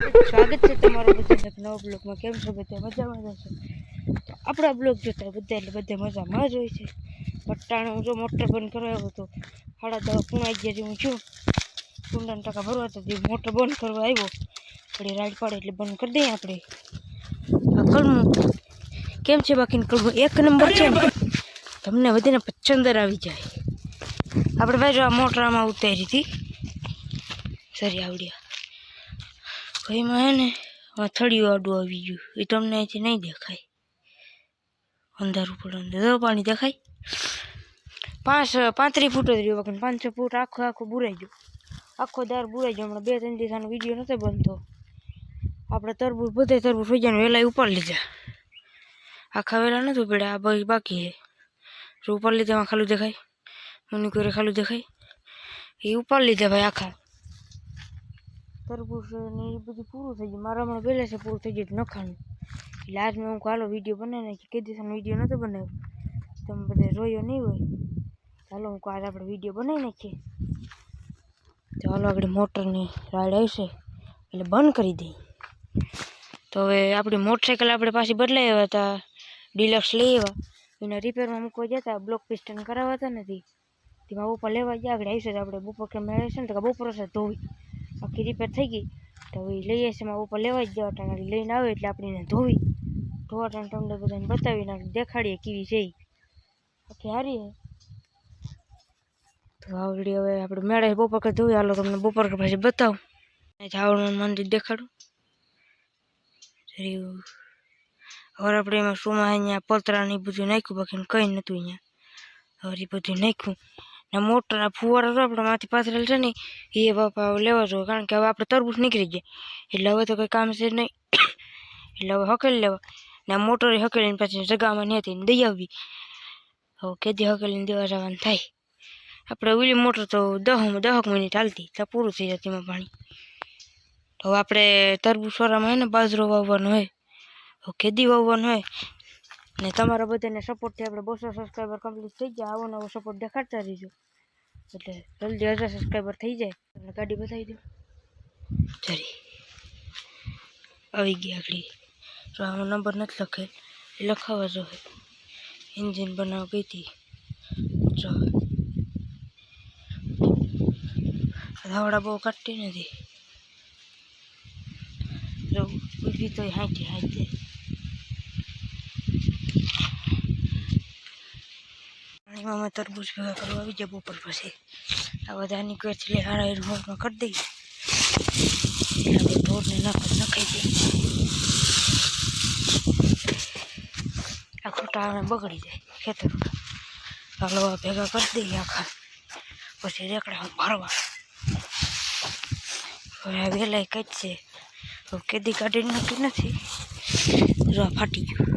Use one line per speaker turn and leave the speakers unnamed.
સ્વાગત છે તમારું બધા નવા બ્લોગમાં. કેમ છો બધા? મજામાં જશો તો આપણા બ્લોગ જોતા બધા એટલે બધા મજામાં જ હોય છે. પટ્ટાણે હું જો મોટર બંધ કરવા આવ્યો હતો સાડા દવા પૂણા ગયા હું છું. કુંડાના ટકા ભરવા તે મોટર બંધ કરવા આવ્યો. આપણે રાઈડ પાડે એટલે બંધ કરી દઈએ આપણે. આ કલમું કેમ છે બાકી કલમું એક નંબર છે તમને બધાને પચંદર આવી જાય. આપણે ભાઈ જો આ મોટરામાં ઉતારી હતી. સરી આવડ્યા. ભાઈમાં હે ને આ થળિયું આડું આવી ગયું. એ તમને અહીંથી નહીં દેખાય. અંધારું પડે અંદર. પાણી દેખાય. પાંચ, પાંત્રીસ ફૂટ જ રહ્યું બાકી પાંચસો ફૂટ આખો આખો બુરાઈ ગયો. આખો દાર બુરાઈ ગયો. હમણાં બે, ત્રણ દિવસનો વીડિયો નથી બનતો. આપણે તરબૂચ, બધે તરબૂચ થઈ વેલા ઉપર લીધા. આખા વહેલા નથી ઉપડ્યા, આ ભાઈ બાકી છે. ઉપર લીધા, એમાં ખાલું દેખાય. મને કોઈ ખાલું દેખાય. એ ઉપર લીધા ભાઈ આખા. તરબૂચ ને એ બધું પૂરું થઈ ગયું. મારા હમણાં પહેલે છે, પૂરું થઈ ગયું નખાનું એટલે આજ મેં હું કાલો વીડિયો બનાવી નાખી કે દિવસનો વીડિયો નહોતો બનાવ્યો. તમે બધા રોયો નહીં હોય. ચાલો હું કાલે આપણે વીડિયો બનાવી નાખીએ. હાલો આપણે મોટરની રાઈડ આવશે. એટલે બંધ કરી દઈએ. તો હવે આપણી મોટરસાઇકલ આપણે પાછી બદલાઈ આવ્યા હતા. ડિલક્સ લઈ આવ્યા. એને રિપેરમાં મૂકવા જતા બ્લોક પિસ્ટન કરાવતા નથી તેમાં બપોર લેવા ગયા. આગળ આવશે તો આપણે બપોર કે મેળવે છે ને તો બપોર છે ધોવી. આખી રિપેર થઈ ગઈ. તો હવે લઈએ છીએ એમાં ઉપર લેવા જ જવા ટાણે. લઈને આવે એટલે આપણે એને ધોવી. ધોવા ટાણ તમને બધાને બતાવી નાખ દેખાડીએ કેવી છે ઈ. આખી હારી તો આવડી હવે આપણે મેળે બપોર કે ધોઈ. હાલો તમને બપોર પછી બતાવું. ઝાવડનું મંદિર દેખાડું. હવે આપણે એમાં સુમાં અહીંયા પતરા ને બધું નાખ્યું બાકી કંઈ નહોતું અહીંયા. હવે બધું નાખ્યું. ને મોટર આ ફુવારા તો આપણે માથી પાથરેલ છે ને, એ બાપા લેવા જોઈએ કારણ કે હવે આપણે તરબૂચ નીકળી જાય એટલે હવે તો કંઈ કામ છે નહીં. એટલે હવે હકેલી લેવા. ને મોટર હકેલીને પછી જગામાં નહીં હતી દઈ આવવી. હવે કેદી હકેલીને દેવા જવાનું થાય. આપણે ઓલી મોટર તો દહ દહક મિનિટ હાલતી ત્યાં પૂરું થઈ જતી એમાં પાણી. તો હવે આપણે તરબૂચ વાળામાં ને બાજરો વાવવાનો હોય હવે કેદી વાવવાનો હોય ને તમારા બધાને સપોર્ટથી આપણે બસો સબસ્ક્રાઈબર કમ્પ્લીટ થઈ જાય આવો નવો સપોર્ટ દેખાડતા રહીજો. એટલે જલ્દી હજાર સબસ્ક્રાઈબર થઈ જાય. તમને ગાડી બતાવી દો જરી આવી ગઈ આગળ તો આમાં નંબર નથી લખેલ. એ લખાવા જોઈએ એન્જિન બનાવવા ગઈ હતી. જો. ધાવડા બહુ કાઢતી નથી. જો, ઊભી તો હાંચી હાંચી અમે તરબૂચ ભેગા કરવા આવી જાય બપોર પછી. આ બધા નીકળે એટલે હારા રોડમાં કરી દઈએ. આપણે ઢોરને નાખ નખાઈ દઈએ આ ખોટા બગડી જાય ખેતરમાં હલવા ભેગા કરી દઈએ આખા. પછી રેકડા ભરવા. હવે આ વેલાય કઈ છે. કેદી કાઢી નક્કી નથી. ફાટી ગયું.